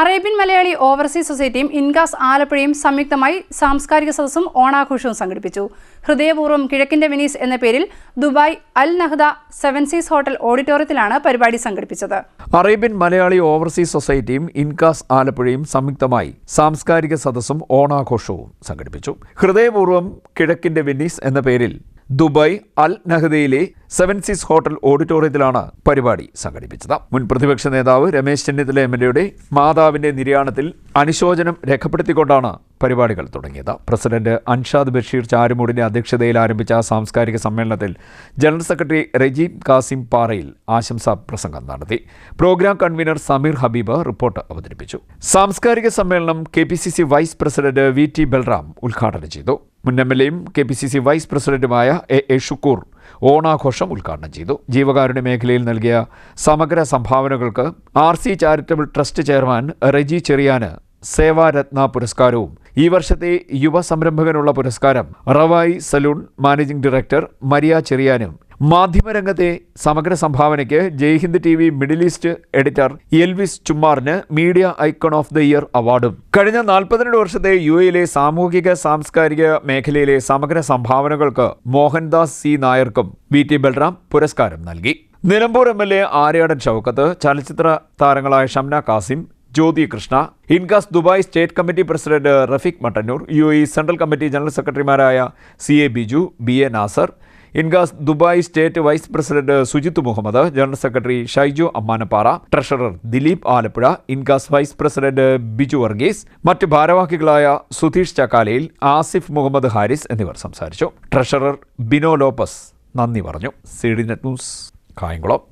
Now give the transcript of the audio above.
Arabian Malayali overseas സൊസൈറ്റിയും ഇൻകാസ് ആലപ്പുഴയും സംയുക്തമായി സാംസ്കാരിക സദസ്സും ഓണാഘോഷവും സംഘടിപ്പിച്ചു. ഹൃദയപൂർവം കിഴക്കിന്റെ വെനീസ് എന്ന പേരിൽ Dubai al Nahda seven seas hotel ഓഡിറ്റോറിയത്തിലാണ് പരിപാടി സംഘടിപ്പിച്ചത്. അറേബ്യൻ മലയാളി ഓവർസീസ് സൊസൈറ്റിയും ഇൻകാസ് ആലപ്പുഴയും സംയുക്തമായി സാംസ്കാരിക സദസ്സും ഓണാഘോഷവും സംഘടിപ്പിച്ചു. ഹൃദയപൂർവം കിഴക്കിന്റെ വെനീസ് എന്ന പേരിൽ ദുബായ് അൽ നഹദയിലെ സെവൻ സീസ് ഹോട്ടൽ ഓഡിറ്റോറിയത്തിലാണ് പരിപാടി സംഘടിപ്പിച്ചത്. മുൻ പ്രതിപക്ഷ നേതാവ് രമേശ് ചെന്നിത്തല എം എൽ എയുടെ മാതാവിന്റെ നിര്യാണത്തിൽ അനുശോചനം രേഖപ്പെടുത്തിക്കൊണ്ടാണ് പരിപാടികൾ തുടങ്ങിയത്. പ്രസിഡന്റ് അൻഷാദ് ബഷീർ ചാരുമൂടിന്റെ അധ്യക്ഷതയിൽ ആരംഭിച്ച സാംസ്കാരിക സമ്മേളനത്തിൽ ജനറൽ സെക്രട്ടറി റജീബ് കാസിം പാറയിൽ ആശംസാ പ്രസംഗം നടത്തി. Programme convener Sameer Habeeb report അവതരിപ്പിച്ചു. സാംസ്കാരിക സമ്മേളനം K vice president V T Balram ഉദ്ഘാടനം ചെയ്തു. മുൻ എം എൽ എയും K P C C vice പ്രസിഡന്റുമായ എ എ ഷുക്കൂർ ഓണാഘോഷം ഉദ്ഘാടനം ചെയ്തു. ജീവകാരുണ്യ മേഖലയിൽ നൽകിയ സമഗ്ര സംഭാവനകൾക്ക് R C charitable trust chairman Reji ചെറിയാന് സേവാരത്ന പുരസ്കാരവും. ഈ വർഷത്തെ യുവ സംരംഭകനുള്ള പുരസ്കാരം Ravai salon managing director Maria ചെറിയാനും. മാധ്യമരംഗത്തെ സമഗ്ര സംഭാവനയ്ക്ക് Jaihind T V middle east editor Elvis ചുമ്മാറിന് media icon of the year അവാർഡും. കഴിഞ്ഞ നാൽപ്പത്തിരണ്ട് വർഷത്തെ യു എയിലെ സാമൂഹിക സാംസ്കാരിക മേഖലയിലെ സമഗ്ര സംഭാവനകൾക്ക് മോഹൻദാസ് സി നായർക്കും വി ടി ബൽറാം പുരസ്കാരം നൽകി. Nilambur M L A Aryadan ചലച്ചിത്ര താരങ്ങളായ Shamna Kasim Jyothi Krishna. Incas Dubai state committee president Rafeeq Mattannur. U E central committee general സെക്രട്ടറിമാരായ C A Biju B A Nasser. Incas Dubai state vice president Sujith Muhammad general secretary Shaiju Ammanappara treasurer Dileep Alappuzha Incas vice president Biju Varghese മറ്റ് ഭാരവാഹികളായ സുധീഷ് ചക്കാലയിൽ ആസിഫ് മുഹമ്മദ് ഹാരിസ് എന്നിവർ സംസാരിച്ചു. Treasurer Bino Lopez നന്ദി പറഞ്ഞു. C D net news Kayamkulam.